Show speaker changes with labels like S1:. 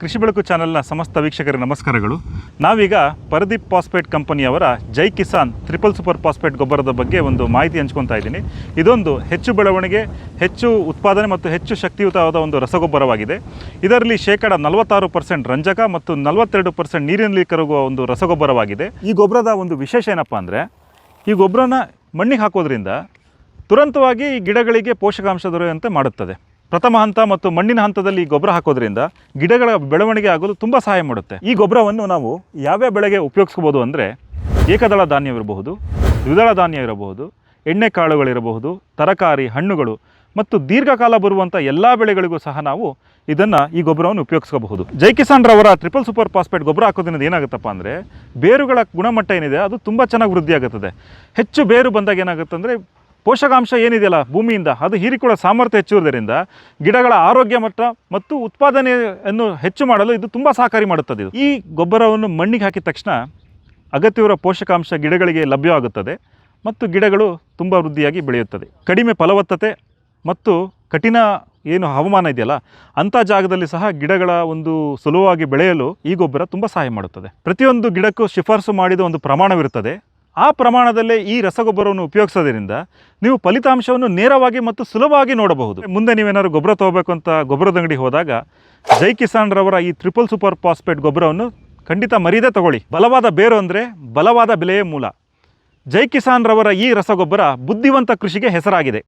S1: ಕೃಷಿ ಬೆಳಕು ಚಾನೆಲ್ನ ಸಮಸ್ತ ವೀಕ್ಷಕರಿಗೆ ನಮಸ್ಕಾರಗಳು. ನಾವೀಗ Paradeep phosphate ಕಂಪನಿಯವರ Jai Kisan triple super phosphate ಗೊಬ್ಬರದ ಬಗ್ಗೆ ಒಂದು ಮಾಹಿತಿ ಹಂಚ್ಕೊತಾ ಇದ್ದೀನಿ. ಇದೊಂದು ಹೆಚ್ಚು ಬೆಳವಣಿಗೆ, ಹೆಚ್ಚು ಉತ್ಪಾದನೆ ಮತ್ತು ಹೆಚ್ಚು ಶಕ್ತಿಯುತವಾದ ಒಂದು ರಸಗೊಬ್ಬರವಾಗಿದೆ. ಇದರಲ್ಲಿ ಶೇಕಡ ನಲವತ್ತಾರು ಪರ್ಸೆಂಟ್ ರಂಜಕ ಮತ್ತು ನಲವತ್ತೆರಡು ಪರ್ಸೆಂಟ್ ನೀರಿನಲ್ಲಿ ಕರಗುವ ಒಂದು ರಸಗೊಬ್ಬರವಾಗಿದೆ. ಈ ಗೊಬ್ಬರದ ಒಂದು ವಿಶೇಷ ಏನಪ್ಪ ಅಂದರೆ, ಈ ಗೊಬ್ಬರನ ಮಣ್ಣಿಗೆ ಹಾಕೋದ್ರಿಂದ ತುರಂತವಾಗಿ ಗಿಡಗಳಿಗೆ ಪೋಷಕಾಂಶ ದೊರೆಯುವಂತೆ ಮಾಡುತ್ತದೆ. ಪ್ರಥಮ ಹಂತ ಮತ್ತು ಮಣ್ಣಿನ ಹಂತದಲ್ಲಿ ಈ ಗೊಬ್ಬರ ಹಾಕೋದ್ರಿಂದ ಗಿಡಗಳ ಬೆಳವಣಿಗೆ ಆಗೋದು ತುಂಬ ಸಹಾಯ ಮಾಡುತ್ತೆ. ಈ ಗೊಬ್ಬರವನ್ನು ನಾವು ಯಾವ್ಯಾವ ಬೆಳೆಗೆ ಉಪಯೋಗಿಸ್ಕೋಬೋದು ಅಂದರೆ ಏಕದಳ ಧಾನ್ಯವಿರಬಹುದು ದ್ವಿದಳ ಧಾನ್ಯ ಇರಬಹುದು, ಎಣ್ಣೆ ಕಾಳುಗಳಿರಬಹುದು ತರಕಾರಿ, ಹಣ್ಣುಗಳು ಮತ್ತು ದೀರ್ಘಕಾಲ ಬರುವಂಥ ಎಲ್ಲ ಬೆಳೆಗಳಿಗೂ ಸಹ ನಾವು ಇದನ್ನು ಈ ಗೊಬ್ಬರವನ್ನು ಉಪಯೋಗಿಸ್ಕೋಬಹುದು. ಜೈ ಕಿಸಾನ್ ರವರ ಟ್ರಿಪಲ್ ಸೂಪರ್ ಫಾಸ್ಫೇಟ್ ಗೊಬ್ಬರ ಹಾಕೋದ್ರಿಂದ ಏನಾಗುತ್ತಪ್ಪ ಅಂದರೆ ಬೇರುಗಳ ಗುಣಮಟ್ಟ ಏನಿದೆ ಅದು ತುಂಬ ಚೆನ್ನಾಗಿ ವೃದ್ಧಿಯಾಗುತ್ತದೆ. ಹೆಚ್ಚು ಬೇರು ಬಂದಾಗ ಏನಾಗುತ್ತೆ ಅಂದರೆ ಪೋಷಕಾಂಶ ಏನಿದೆಯಲ್ಲ ಭೂಮಿಯಿಂದ, ಅದು ಹೀರಿಕೊಳ್ಳೋ ಸಾಮರ್ಥ್ಯ ಹೆಚ್ಚಿರುವುದರಿಂದ ಗಿಡಗಳ ಆರೋಗ್ಯ ಮಟ್ಟ ಮತ್ತು ಉತ್ಪಾದನೆಯನ್ನು ಹೆಚ್ಚು ಮಾಡಲು ಇದು ತುಂಬ ಸಹಕಾರಿ ಮಾಡುತ್ತದೆ ಈ ಗೊಬ್ಬರವನ್ನು ಮಣ್ಣಿಗೆ ಹಾಕಿದ ತಕ್ಷಣ ಅಗತ್ಯವಿರುವ ಪೋಷಕಾಂಶ ಗಿಡಗಳಿಗೆ ಲಭ್ಯವಾಗುತ್ತದೆ ಮತ್ತು ಗಿಡಗಳು ತುಂಬ ವೃದ್ಧಿಯಾಗಿ ಬೆಳೆಯುತ್ತದೆ. ಕಡಿಮೆ ಫಲವತ್ತತೆ ಮತ್ತು ಕಠಿಣ ಏನು ಹವಾಮಾನ ಇದೆಯಲ್ಲ, ಅಂಥ ಜಾಗದಲ್ಲಿ ಸಹ ಗಿಡಗಳ ಒಂದು ಸುಲಭವಾಗಿ ಬೆಳೆಯಲು ಈ ಗೊಬ್ಬರ ತುಂಬ ಸಹಾಯ ಮಾಡುತ್ತದೆ. ಪ್ರತಿಯೊಂದು ಗಿಡಕ್ಕೂ ಶಿಫಾರಸು ಮಾಡಿದ ಒಂದು ಪ್ರಮಾಣವಿರುತ್ತದೆ. ಆ ಪ್ರಮಾಣದಲ್ಲೇ ಈ ರಸಗೊಬ್ಬರವನ್ನು ಉಪಯೋಗಿಸೋದ್ರಿಂದ ನೀವು ಫಲಿತಾಂಶವನ್ನು ನೇರವಾಗಿ ಮತ್ತು ಸುಲಭವಾಗಿ ನೋಡಬಹುದು. ಮುಂದೆ ನೀವೇನಾದ್ರು ಗೊಬ್ಬರ ತಗೋಬೇಕು ಅಂತ ಗೊಬ್ಬರದ ಅಂಗಡಿ ಹೋದಾಗ ಜೈ ಕಿಸಾನ್ ರವರ ಈ ಟ್ರಿಪಲ್ ಸೂಪರ್ ಫಾಸ್ಫೇಟ್ ಗೊಬ್ಬರವನ್ನು ಖಂಡಿತ ಮರೀದೇ ತಗೊಳ್ಳಿ. ಬಲವಾದ ಬೇರು ಅಂದರೆ ಬಲವಾದ ಬೆಲೆಯೇ ಮೂಲ. ಜೈ ಕಿಸಾನ್ ರವರ ಈ ರಸಗೊಬ್ಬರ ಬುದ್ಧಿವಂತ ಕೃಷಿಗೆ ಹೆಸರಾಗಿದೆ.